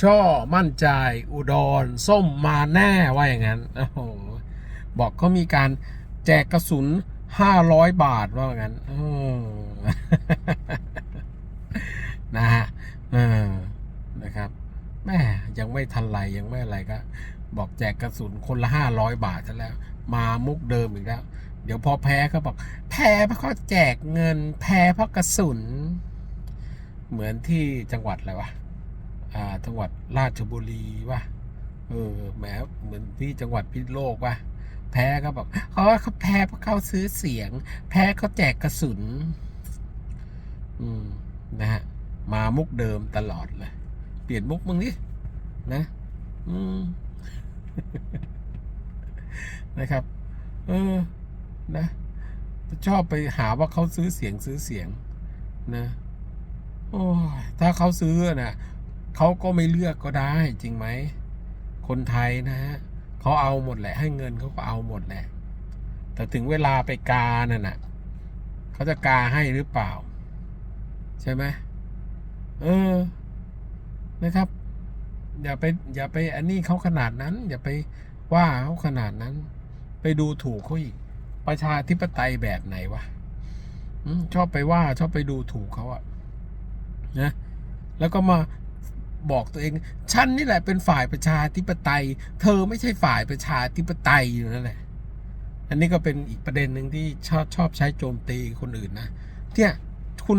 ช่อมั่นใจ อุดร ส้มมาแน่ว่าอย่างนั้น โอ้โห บอกเขามีการแจกกระสุน500บาทว่าอย่างนั้นนะฮะเออนะครับแม่ยังไม่ทันไรยังไม่อะไรก็ บอกแจกกระสุนคนละ500บาทซะแล้ว มามุกเดิมอีกแล้ว เดี๋ยวพอแพ้ก็บอก แพ้เพราะเขาแจกเงิน แพ้เพราะกระสุน เหมือนที่จังหวัดอะไรวะอ่าจังหวัดราชบุรีวะเออแหมเหมือนที่จังหวัดพิษโลกวะแพ้ก็บอกอ๋อเขาแพ้เพราะเขาซื้อเสียง แพ้เขาแจกกระสุน อืมนะฮะมามุกเดิมตลอดเลยเปลี่ยนมุกมึงดินะ อืมนะครับ เออ นะชอบไปหาว่าเขาซื้อเสียงซื้อเสียงนะโอ้ถ้าเขาซื้อนะเขาก็ไม่เลือกก็ได้จริงไหม คนไทยนะฮะเขาเอาหมดแหละ ให้เงินเขาก็เอาหมดแหละ แต่ถึงเวลาไปกาน่ะนะเขาจะกาให้หรือเปล่า ใช่ไหมเออ นะครับ อย่าไป อย่าไปอันนี้เขาขนาดนั้น อย่าไปว่าเขาขนาดนั้น ไปดูถูกเขาอีก ประชาธิปไตยแบบไหนวะชอบไปว่าชอบไปดูถูกเขาอะนะแล้วก็มาบอกตัวเองฉันนี่แหละเป็นฝ่ายประชาธิปไตย เธอไม่ใช่ฝ่ายประชาธิปไตยอยู่นั่นแหละอันนี้ก็เป็นอีกประเด็นหนึ่งที่ชอบชอบใช้โจมตีคนอื่นนะเนี่ยคุณ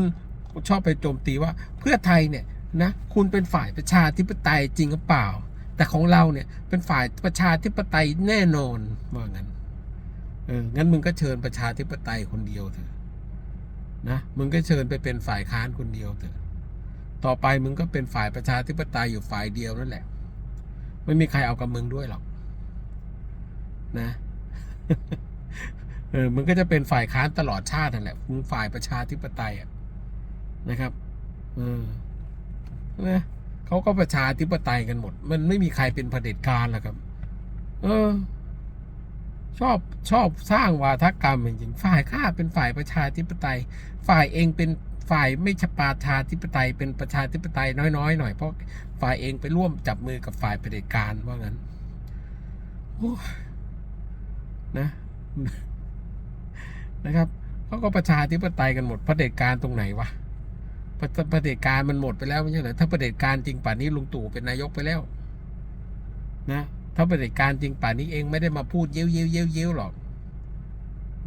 ชอบไปโจมตีว่าเพื่อไทยเนี่ยนะคุณเป็นฝ่ายประชาธิปไตยจริงหรือเปล่า แต่ของเราเนี่ยเป็นฝ่ายประชาธิปไตยแน่นอนว่างั้น เออ งั้นมึงก็เชิญประชาธิปไตยคนเดียวเถอะ นะ มึงก็เชิญไปเป็นฝ่ายค้านคนเดียวเถอะ ต่อไปมึงก็เป็นฝ่ายประชาธิปไตยอยู่ฝ่ายเดียวนั่นแหละ ไม่มีใครเอากับมึงด้วยหรอก นะ เออ มึงก็จะเป็นฝ่ายค้านตลอดชาตินั่นแหละ มึงฝ่ายประชาธิปไตยอะ นะครับ เออ นะเขาก็ประชาธิปไตยกันหมด มันไม่มีใครเป็นเผด็จการหรอกครับ เออ ชอบชอบสร้างวาทกรรมจริงๆฝ่ายข้าเป็นฝ่ายประชาธิปไตย ฝ่ายเองเป็นฝ่ายไม่ชประชาธิปไตย เป็นประชาธิปไตยน้อยๆหน่อยเพราะฝ่ายเองไปร่วมจับมือกับฝ่ายเผด็จการว่างั้นโอ้นะนะครับเขาก็ประชาธิปไตยกันหมดเผด็จการตรงไหนวะประเผด็จการมันหมดไปแล้วไม่ใช่เหรอถ้าเผด็จการจริงป่านนี้ลุงตู่เป็นนายกไปแล้ว นะ ถ้าเด็จการจริงป่านนี้เองไม่ได้มาพูดเย้ยวเย้ยวเย้ยวเย้ยวหรอก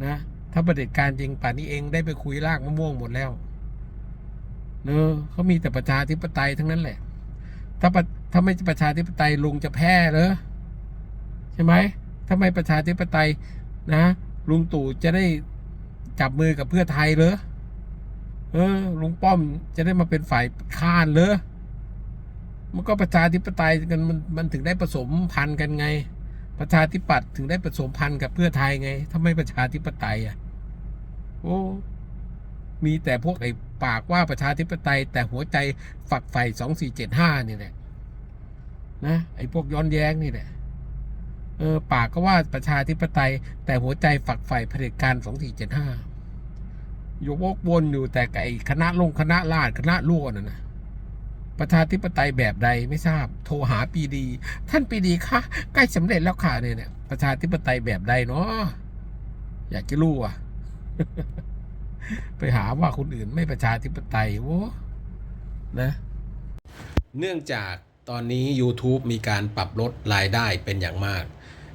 นะถ้าเด็จการจริงป่านนี้เองได้ไปคุยรากมะม่วงหมดแล้วเนอะเขามีแต่ประชาธิปไตยทั้งนั้นแหละ ถ้าปถ้าไม่ประชาธิปไตยลุงจะแพ้เหรอใช่ไหมถ้าไม่ประชาธิปไตยนะ ลุงตู่จะได้จับมือกับเพื่อไทยเหรอเออลุงป้อมจะได้มาเป็นฝ่ายค้านเหรอ มันก็ประชาธิปไตยกันมันมันถึงได้ผสมพันธุ์กันไง ประชาธิปัตย์ถึงได้ผสมพันธุ์กับเพื่อไทยไงถ้าไม่ประชาธิปไตยอะโอ้มีแต่พวกไอ้ปากว่าประชาธิปไตย แต่หัวใจฝักใฝ่สองสี่เจ็ดห้านี่แหละนะไอ้พวกย้อนแย้งนี่แหละเออปากก็ว่าประชาธิปไตย แต่หัวใจฝักใฝ่เผด็จการสองสี่เจ็ดห้ายกวกวนอยู่แต่ไอ้คณะลงคณะราษคณะรั่วน่ะนะ ประชาธิปไตยแบบใดไม่ทราบ โทรหาปีดี ท่านปีดีคะใกล้สำเร็จแล้วค่ะเนี่ยเนี่ยประชาธิปไตยแบบใดเนาะอยากจะรู้อะ ไปหาว่าคนอื่นไม่ประชาธิปไตยโว้นะ เนื่องจากตอนนี้ YouTube มีการปรับลดรายได้เป็นอย่างมาก